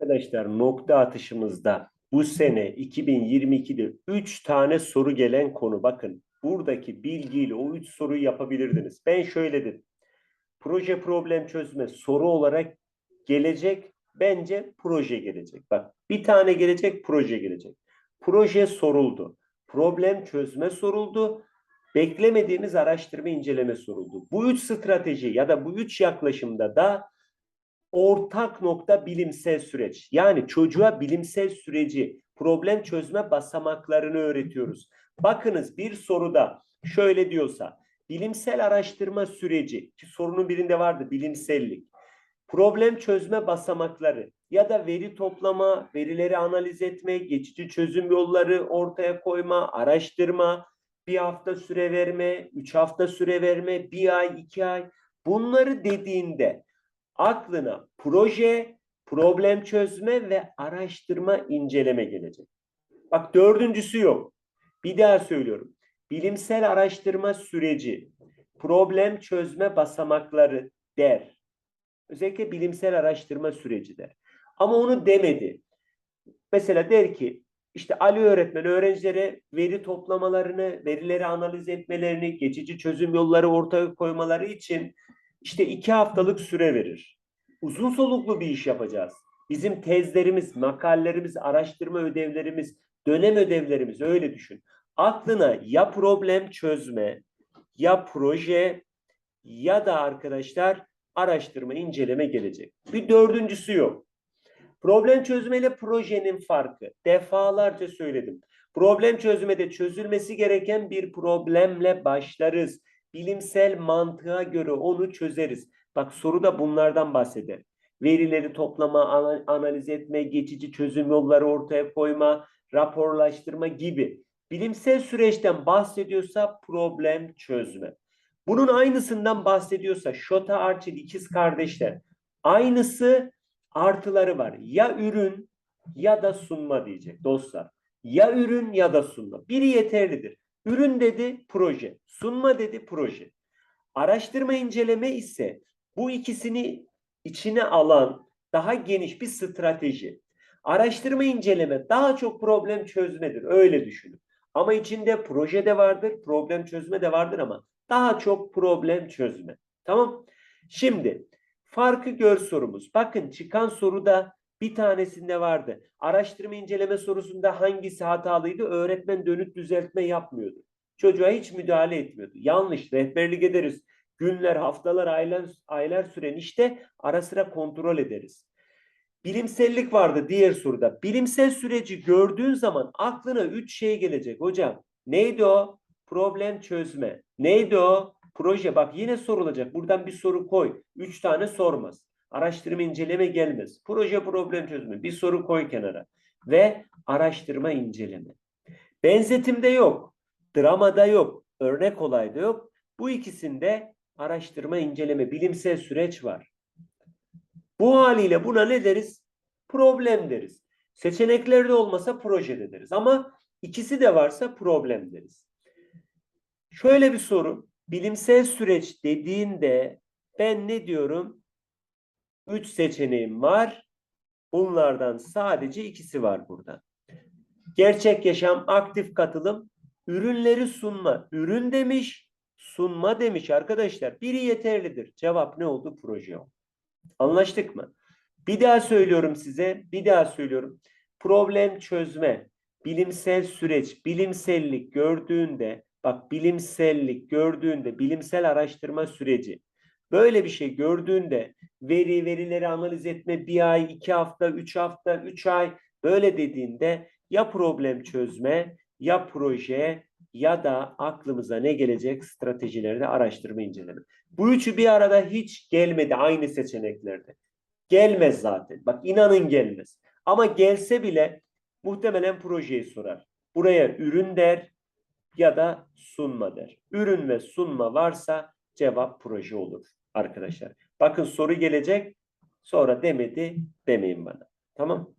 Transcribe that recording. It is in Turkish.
Arkadaşlar nokta atışımızda bu sene 2022'de 3 tane soru gelen konu. Bakın buradaki bilgiyle o 3 soruyu yapabilirdiniz. Ben şöyle dedim. Proje problem çözme soru olarak gelecek. Bence proje gelecek. Bak bir tane gelecek proje gelecek. Proje soruldu. Problem çözme soruldu. Beklemediğimiz araştırma inceleme soruldu. Bu üç strateji ya da bu üç yaklaşımda da ortak nokta bilimsel süreç. Yani çocuğa bilimsel süreci, problem çözme basamaklarını öğretiyoruz. Bakınız bir soruda şöyle diyorsa, bilimsel araştırma süreci ki sorunun birinde vardı bilimsellik. Problem çözme basamakları ya da veri toplama, verileri analiz etme, geçici çözüm yolları ortaya koyma, araştırma, bir hafta süre verme, üç hafta süre verme, bir ay, iki ay. Bunları dediğinde aklına proje, problem çözme ve araştırma inceleme gelecek. Bak dördüncüsü yok. Bir daha söylüyorum. Bilimsel araştırma süreci, problem çözme basamakları der. Özellikle bilimsel araştırma süreci der. Ama onu demedi. Mesela der ki işte Ali öğretmen öğrencilere veri toplamalarını, verileri analiz etmelerini, geçici çözüm yolları ortaya koymaları için işte iki haftalık süre verir. Uzun soluklu bir iş yapacağız. Bizim tezlerimiz, makalelerimiz, araştırma ödevlerimiz, dönem ödevlerimiz öyle düşün. Aklına ya problem çözme, ya proje ya da arkadaşlar araştırma, inceleme gelecek. Bir dördüncüsü yok. Problem çözmeyle projenin farkı. Defalarca söyledim. Problem çözmede çözülmesi gereken bir problemle başlarız. Bilimsel mantığa göre onu çözeriz. Bak soru da bunlardan bahseder. Verileri toplama, ana- analiz etme, geçici çözüm yolları ortaya koyma, raporlaştırma gibi. Bilimsel süreçten bahsediyorsa problem çözme. Bunun aynısından bahsediyorsa Şota Arçil ikiz kardeşler. Aynısı artıları var. Ya ürün ya da sunma diyecek dostlar. Ya ürün ya da sunma. Biri yeterlidir. Ürün dedi proje. Sunma dedi proje. Araştırma inceleme ise bu ikisini içine alan daha geniş bir strateji. Araştırma inceleme daha çok problem çözmedir. Öyle düşünün. Ama içinde proje de vardır, problem çözme de vardır ama daha çok problem çözme. Tamam? Şimdi farkı gör sorumuz. Bakın çıkan soruda bir tanesinde vardı. Araştırma inceleme sorusunda hangisi hatalıydı? Öğretmen dönüt düzeltme yapmıyordu. Çocuğa hiç müdahale etmiyordu. Yanlış. Rehberlik ederiz. Günler, haftalar, aylar, aylar süren işte ara sıra kontrol ederiz. Bilimsellik vardı diğer soruda. Bilimsel süreci gördüğün zaman aklına üç şey gelecek hocam. Neydi o? Problem çözme. Neydi o? Proje. Bak yine sorulacak. Buradan bir soru koy. Üç tane sormaz. Araştırma inceleme gelmez. Proje problem çözme. Bir soru koy kenara. Ve araştırma inceleme. Benzetimde yok. Dramada yok. Örnek olayda yok. Bu ikisinde araştırma inceleme bilimsel süreç var. Bu haliyle buna ne deriz? Problem deriz. Seçeneklerde olmasa projede deriz. Ama ikisi de varsa problem deriz. Şöyle bir soru. Bilimsel süreç dediğinde ben ne diyorum? Üç seçeneğim var. Bunlardan sadece ikisi var burada. Gerçek yaşam, aktif katılım, ürünleri sunma. Ürün demiş, sunma demiş arkadaşlar. Biri yeterlidir. Cevap ne oldu? Proje. Anlaştık mı? Bir daha söylüyorum size, bir daha söylüyorum. Problem çözme, bilimsel süreç, bilimsellik gördüğünde, bak bilimsellik gördüğünde, bilimsel araştırma süreci, böyle bir şey gördüğünde veri, verileri analiz etme bir ay, iki hafta, üç hafta, üç ay böyle dediğinde ya problem çözme, ya proje ya da aklımıza ne gelecek stratejilerde araştırma inceleme. Bu üçü bir arada hiç gelmedi aynı seçeneklerde. Gelmez zaten. Bak inanın gelmez. Ama gelse bile muhtemelen projeyi sorar. Buraya ürün der ya da sunma der. Ürün ve sunma varsa cevap proje olur arkadaşlar. Bakın soru gelecek sonra demedi demeyin bana. Tamam